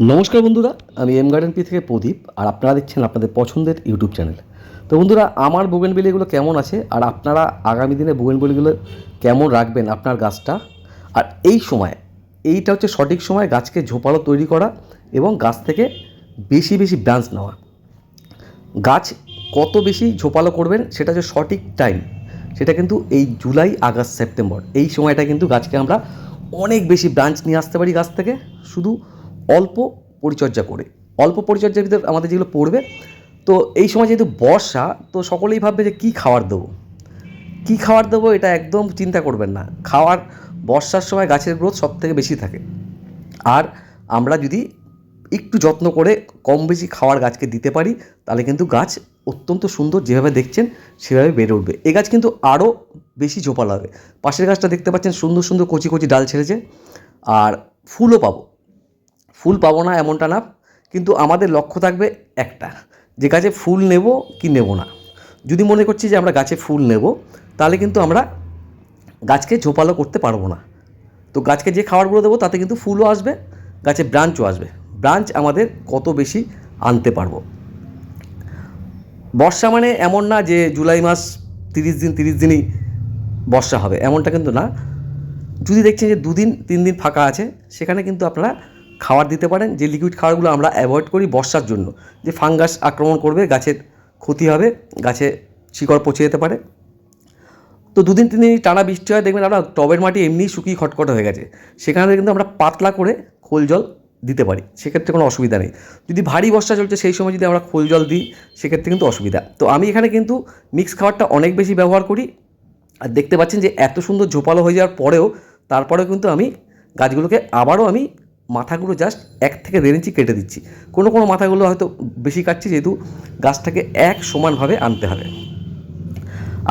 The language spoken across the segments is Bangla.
নমস্কার বন্ধুরা, আমি এম গার্ডেন পি থেকে প্রদীপ, আর আপনারা দেখছেন আপনাদের পছন্দের ইউটিউব চ্যানেল। তো বন্ধুরা, আমার বোগেনবেলিগুলো কেমন আছে, আর আপনারা আগামী দিনে বোগেনবেলিগুলো কেমন রাখবেন আপনার গাছটা? আর এই সময়, এইটা হচ্ছে সঠিক সময় গাছকে ঝোপালো তৈরি করা এবং গাছ থেকে বেশি বেশি ব্রাঞ্চ নেওয়া। গাছ কত বেশি ঝোপালো করবেন সেটা হচ্ছে সঠিক টাইম। সেটা কিন্তু এই জুলাই, আগস্ট, সেপ্টেম্বর, এই সময়টা কিন্তু গাছকে আমরা অনেক বেশি ব্রাঞ্চ নিয়ে আসতে পারি গাছ থেকে। শুধু অল্প পরিচর্যা করে, অল্প পরিচর্যার ভিতরে আমাদের যেগুলো পড়বে, তো এই সময় যেহেতু বর্ষা, তো সকলেই ভাববে যে কী খাবার দেবো? কী খাবার দেবো এটা একদম চিন্তা করবেন না। খাওয়ার, বর্ষার সময় গাছের গ্রোথ সব থেকে বেশি থাকে। আর আমরা যদি একটু যত্ন করে কম বেশি খাওয়ার গাছকে দিতে পারি, তাহলে কিন্তু গাছ অত্যন্ত সুন্দর যেভাবে দেখছেন, সেভাবে বেড়ে উঠবে। এ গাছ কিন্তু আরও বেশি ঝোপাল হবে। পাশের গাছটা দেখতে পাচ্ছেন, সুন্দর সুন্দর কচি কচি ডাল ছেড়েছে। আর ফুলও পাবো। ফুল পাবো না এমনটা না, কিন্তু আমাদের লক্ষ্য থাকবে একটা, যে গাছে ফুল নেব কি নেব না। যদি মনে করছি যে আমরা গাছে ফুল নেব, তাহলে কিন্তু আমরা গাছকে ঝোপালো করতে পারব না। তো গাছকে যে খাবারগুলো দেবো, তাতে কিন্তু ফুলও আসবে, গাছে ব্রাঞ্চও আসবে। ব্রাঞ্চ আমাদের কত বেশি আনতে পারব। বর্ষা মানে এমন না যে জুলাই মাস তিরিশ দিন, তিরিশ দিনই বর্ষা হবে, এমনটা কিন্তু না। যদি দেখছেন যে দুদিন, তিন দিন ফাঁকা আছে, সেখানে কিন্তু আপনারা খাবার দিতে পারেন, যে লিকুইড খাবারগুলো আমরা অ্যাভয়েড করি বর্ষার জন্য। যে ফাঙ্গাস আক্রমণ করবে গাছের ক্ষতি হবে, গাছে শিকড় পচে যেতে পারে। তো দুদিন, তিন দিন টানা বৃষ্টি হয়, দেখবেন আমরা টবের মাটি এমনিই শুকিয়ে খটখট হয়ে গেছে। সেখানে কিন্তু আমরা পাতলা করে খোল জল দিতে পারি, সেক্ষেত্রে কোনো অসুবিধা নেই। যদি ভারী বর্ষা চলছে, সেই সময় যদি আমরা খোল জল দিই, সেক্ষেত্রে কিন্তু অসুবিধা। তো আমি এখানে কিন্তু মিক্স খাবারটা অনেক বেশি ব্যবহার করি। আর দেখতে পাচ্ছেন যে এত সুন্দর ঝোপালো হয়ে যাওয়ার পরেও, তারপরেও কিন্তু আমি গাছগুলোকে আবারও আমি মাথাগুলো জাস্ট এক থেকে দেড় ইঞ্চি কেটে দিচ্ছি। কোনো কোনো মাথাগুলো হয়তো বেশি কাটছি যেহেতু গাছটাকে এক সমানভাবে আনতে হবে।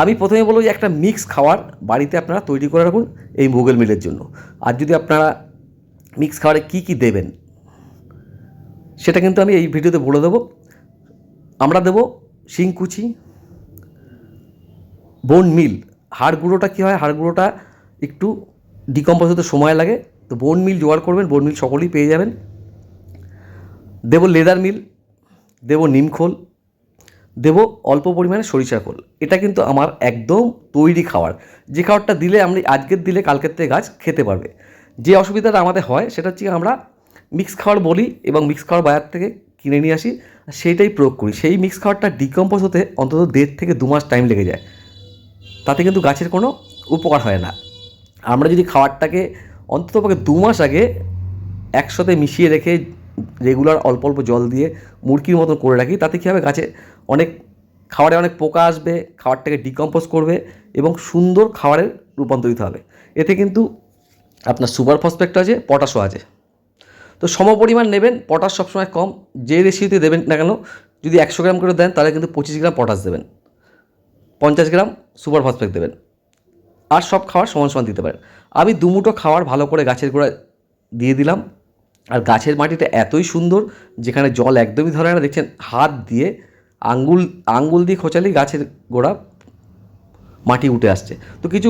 আমি প্রথমে বলব যে একটা মিক্স খাবার বাড়িতে আপনারা তৈরি করে রাখুন এই মুগেল মিলের জন্য। আর যদি আপনারা মিক্স খাবারে কী কী দেবেন, সেটা কিন্তু আমি এই ভিডিওতে বলে দেবো। আমরা দেবো শিংকুচি বোন মিল হাড় গুঁড়োটা কী হয়, হাড় গুঁড়োটা একটু ডিকম্পোজ হতে সময় লাগে। তো বোন মিল জোগাড় করবেন বোন মিল সকলেই পেয়ে যাবেন। দেবো লেদার মিল দেব নিমখোল দেব অল্প পরিমাণে সরিষা খোল। এটা কিন্তু আমার একদম তৈরি খাবার। যে খাবারটা দিলে আমরা আজকের দিলে কালকের থেকে গাছ খেতে পারবে। যে অসুবিধাটা আমাদের হয়, সেটা হচ্ছে আমরা মিক্স খাবার বলি এবং মিক্স খাবার বাজার থেকে কিনে নিয়ে আসি সেইটাই প্রয়োগ করি। সেই মিক্স খাবারটা ডিকম্পোজ হতে অন্তত দেড় থেকে দু মাস টাইম লেগে যায়। তাতে কিন্তু গাছের কোনো উপকার হয় না। আমরা যদি খাবারটাকে অন্ততপক্ষে দু মাস আগে একসাথে মিশিয়ে রেখে রেগুলার অল্প অল্প জল দিয়ে মুরগির মতন করে রাখি। তাতে কী হবে? গাছে অনেক খাবারে অনেক পোকা আসবে, খাবারটাকে ডিকম্পোজ করবে এবং সুন্দর খাবারের রূপান্তরিত হবে। এতে কিন্তু আপনার সুপার ফসফেক্ট আছে পটাশও আছে। তো সম পরিমাণ নেবেন পটাশ সবসময় কম। যে রেশিওতে দেবেন না কেন, যদি একশো গ্রাম করে দেন, তাহলে কিন্তু পঁচিশ গ্রাম পটাশ দেবেন। পঞ্চাশ গ্রাম সুপার ফসফেট দেবেন। আর সব খাবার সমান সমান দিতে পারেন। আমি দুমুটো খাবার ভালো করে গাছের গোড়ায় দিয়ে দিলাম। আর গাছের মাটিটা এতই সুন্দর, যেখানে জল একদমই ধরে না, দেখছেন হাত দিয়ে আঙ্গুল আঙ্গুল দিয়ে খোঁচালেই গাছের গোড়া মাটি উঠে আসছে। তো কিছু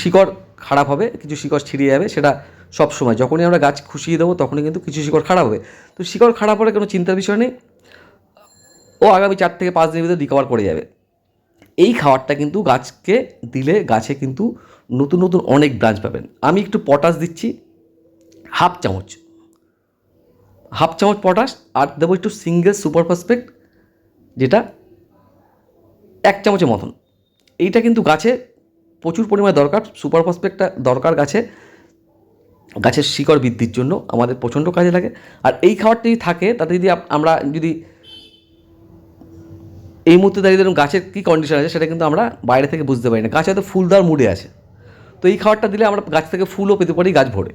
শিকড় খারাপ হবে, কিছু শিকড় ছিঁড়িয়ে যাবে, সেটা সব সময়। যখনই আমরা গাছ খুশিয়ে দেবো, তখনই কিন্তু কিছু শিকড় খারাপ হবে। তো শিকড় খারাপ হলে কোনো চিন্তার বিষয় নেই। ও আগামী চার থেকে পাঁচ দিনের ভিতরে রিকভার করে যাবে। এই খাবারটা কিন্তু গাছকে দিলে গাছে কিন্তু নতুন নতুন অনেক ব্রাঞ্চ পাবেন। আমি একটু পটাশ দিচ্ছি, হাফ চামচ। হাফ চামচ পটাশ আর দেবো একটু সিঙ্গেল সুপার ফসফেট যেটা এক চামচের মতন। এইটা কিন্তু গাছে প্রচুর পরিমাণে দরকার সুপার ফসফেটটা দরকার গাছে। গাছের শিকড় বৃদ্ধির জন্য আমাদের প্রচণ্ড কাজে লাগে। আর এই খাবারটা থাকে, তাতে যদি আমরা যদি এই মুহূর্তে দাঁড়িয়ে ধরুন গাছের কী কন্ডিশন আছে সেটা কিন্তু আমরা বাইরে থেকে বুঝতে পারি না। গাছ হয়তো ফুল দেওয়ার মুডে আছে। তো এই খাবারটা দিলে আমরা গাছ থেকে ফুলও পেতে পারি, গাছ ভরে।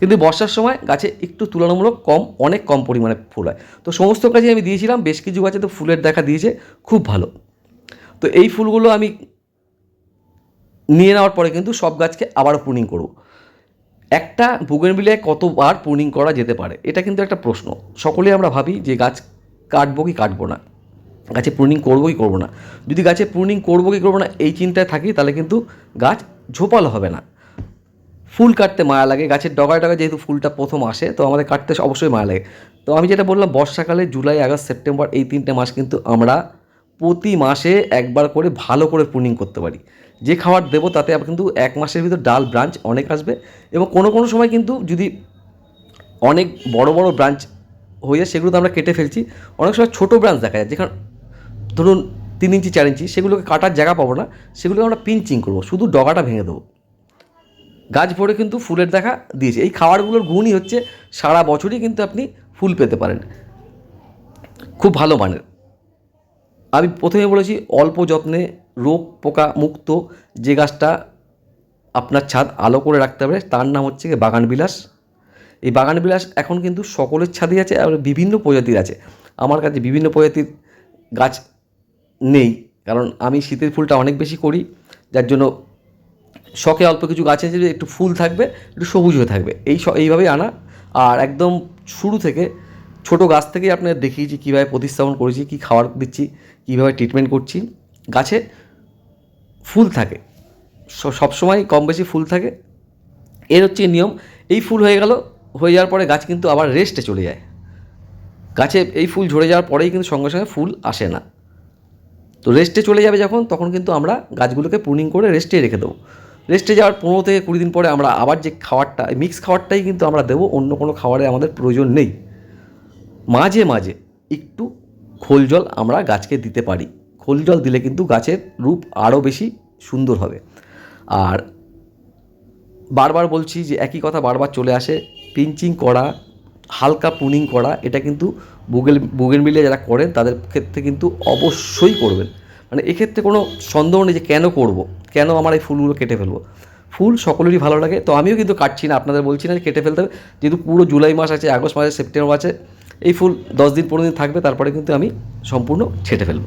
কিন্তু বর্ষার সময় গাছে একটু তুলনামূলক কম, অনেক কম পরিমাণে ফুল হয়। তো সমস্ত কাজে আমি দিয়েছিলাম, বেশ কিছু গাছে তো ফুলের দেখা দিয়েছে, খুব ভালো। তো এই ফুলগুলো আমি নিয়ে নেওয়ার পরে কিন্তু সব গাছকে আবারও প্রুনিং করব। একটা বুগেনবিলায় কতবার প্রুনিং করা যেতে পারে, এটা কিন্তু একটা প্রশ্ন। সকলেই আমরা ভাবি যে গাছ কাটবো কি কাটবো না। গাছে প্রুনিং করব কি করব না? যদি গাছে প্রুনিং করব কি করব না, এই চিন্তায় থাকি, তাহলে কিন্তু গাছ ঝোপালো হবে না। ফুল কাটতে মায়া লাগে, গাছের ডগায় ডগায় যেহেতু ফুলটা প্রথম আসে, তো আমাদের কাটতে অবশ্যই মায়া লাগে। তো আমি যেটা বললাম, বর্ষাকালে জুলাই, আগস্ট, সেপ্টেম্বর, এই তিনটে মাস কিন্তু আমরা প্রতি মাসে একবার করে ভালো করে প্রুনিং করতে পারি। যে খাবার দেবো, তাতে কিন্তু এক মাসের ভিতর ডাল, ব্রাঞ্চ অনেক আসবে এবং কোনো কোনো সময় কিন্তু যদি অনেক বড় বড় ব্রাঞ্চ হয়ে যায় সেগুলো তো আমরা কেটে ফেলছি। অনেক সময় ছোটো ব্রাঞ্চ দেখা যায়, যেখানে ধরুন তিন ইঞ্চি, চার ইঞ্চি, সেগুলোকে কাটার জায়গা পাবো না, সেগুলোকে আমরা পিঞ্চিং করব, শুধু ডগাটা ভেঙে দেবো। গাছ ভরে কিন্তু ফুলের দেখা দিয়েছে। এই খাবারগুলোর গুণই হচ্ছে সারা বছরই কিন্তু আপনি ফুল পেতে পারেন। খুব ভালো মানের। আমি প্রথমে বলেছি, অল্প যত্নে রোগ পোকা মুক্ত যে গাছটা আপনার ছাদ আলো করে রাখতে পারে, তার নাম হচ্ছে বাগান বিলাস এই বাগান বিলাস এখন কিন্তু সকলের ছাদে আছে আর বিভিন্ন প্রজাতির আছে। আমার কাছে বিভিন্ন প্রজাতির গাছ নেই। কারণ আমি শীতের ফুলটা অনেক বেশি করি, যার জন্য শখে অল্প কিছু গাছ আছে যে একটু ফুল থাকবে, একটু সবুজ হয়ে থাকবে। এই এইভাবেই আনা। আর একদম শুরু থেকে ছোট গাছ থেকেই আপনার দেখিয়েছি, কীভাবে প্রতিস্থাপন করেছি, কী খাবার দিচ্ছি, কীভাবে ট্রিটমেন্ট করছি। গাছে ফুল থাকে। সবসময় কম বেশি ফুল থাকে। এর হচ্ছে নিয়ম, এই ফুল হয়ে গেল, হয়ে যাওয়ার পরে গাছ কিন্তু আবার রেস্টে চলে যায়। গাছে এই ফুল ঝরে যাওয়ার পরেই কিন্তু সঙ্গে সঙ্গে ফুল আসে না। তো রেস্টে চলে যাবে যখন, তখন কিন্তু আমরা গাছগুলোকে প্রুনিং করে রেস্টে রেখে দেবো। রেস্টে যাওয়ার পনেরো থেকে কুড়ি দিন পরে আমরা আবার যে খাবারটা মিক্স খাবারটাই কিন্তু আমরা দেবো, অন্য কোনো খাবারে আমাদের প্রয়োজন নেই। মাঝে মাঝে একটু খোল জল আমরা গাছকে দিতে পারি। খোল জল দিলে কিন্তু গাছের রূপ আরও বেশি সুন্দর হবে। আর বারবার বলছি যে একই কথা বারবার চলে আসে, পিঞ্চিং করা হালকা পুনিং করা, এটা কিন্তু বুগেল বুগেন মিলে যারা করেন, তাদের ক্ষেত্রে কিন্তু অবশ্যই করবেন। মানে এক্ষেত্রে কোনো সন্দেহ নেই যে কেন করব, কেন আমার এই ফুলগুলো কেটে ফেলব। ফুল সকলেরই ভালো লাগে, তো আমিও কিন্তু কাটছি না, আপনাদের বলছি না যে কেটে ফেলতে হবে। যেহেতু পুরো জুলাই মাস আছে, আগস্ট মাসে সেপ্টেম্বর আছে এই ফুল দশ দিন পনেরো দিন থাকবে, তারপরে কিন্তু আমি সম্পূর্ণ ছেটে ফেলব।